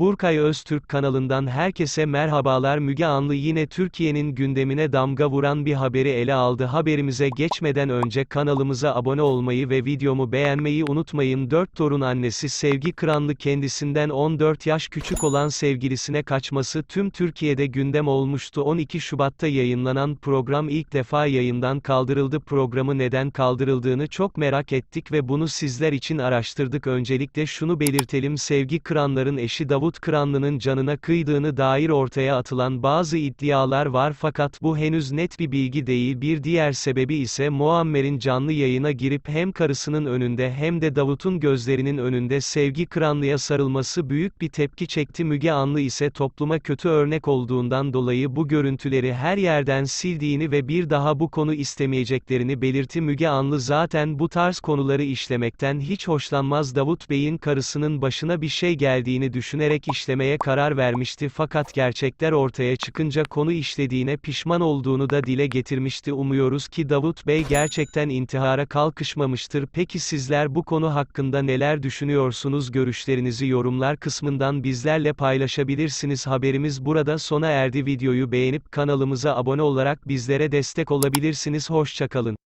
Burkay Öztürk kanalından herkese merhabalar Müge Anlı yine Türkiye'nin gündemine damga vuran bir haberi ele aldı. Haberimize geçmeden önce kanalımıza abone olmayı ve videomu beğenmeyi unutmayın. 4 torun annesi Sevgi Kıranlı kendisinden 14 yaş küçük olan sevgilisine kaçması tüm Türkiye'de gündem olmuştu. 12 Şubat'ta yayınlanan program ilk defa yayından kaldırıldı. Programı neden kaldırıldığını çok merak ettik ve bunu sizler için araştırdık. Öncelikle şunu belirtelim Sevgi Kıranların eşi Davut Kıranlı'nın canına kıydığını dair ortaya atılan bazı iddialar var fakat bu henüz net bir bilgi değil. Bir diğer sebebi ise Muammer'in canlı yayına girip hem karısının önünde hem de Davut'un gözlerinin önünde Sevgi Kıranlı'ya sarılması büyük bir tepki çekti. Müge Anlı ise topluma kötü örnek olduğundan dolayı bu görüntüleri her yerden sildiğini ve bir daha bu konu istemeyeceklerini belirtti. Müge Anlı zaten bu tarz konuları işlemekten hiç hoşlanmaz. Davut Bey'in karısının başına bir şey geldiğini düşünerek işlemeye karar vermişti fakat gerçekler ortaya çıkınca konu işlediğine pişman olduğunu da dile getirmişti. Umuyoruz ki Davut Bey gerçekten intihara kalkışmamıştır. Peki sizler bu konu hakkında neler düşünüyorsunuz? Görüşlerinizi yorumlar kısmından bizlerle paylaşabilirsiniz. Haberimiz burada sona erdi. Videoyu beğenip kanalımıza abone olarak bizlere destek olabilirsiniz. Hoşçakalın.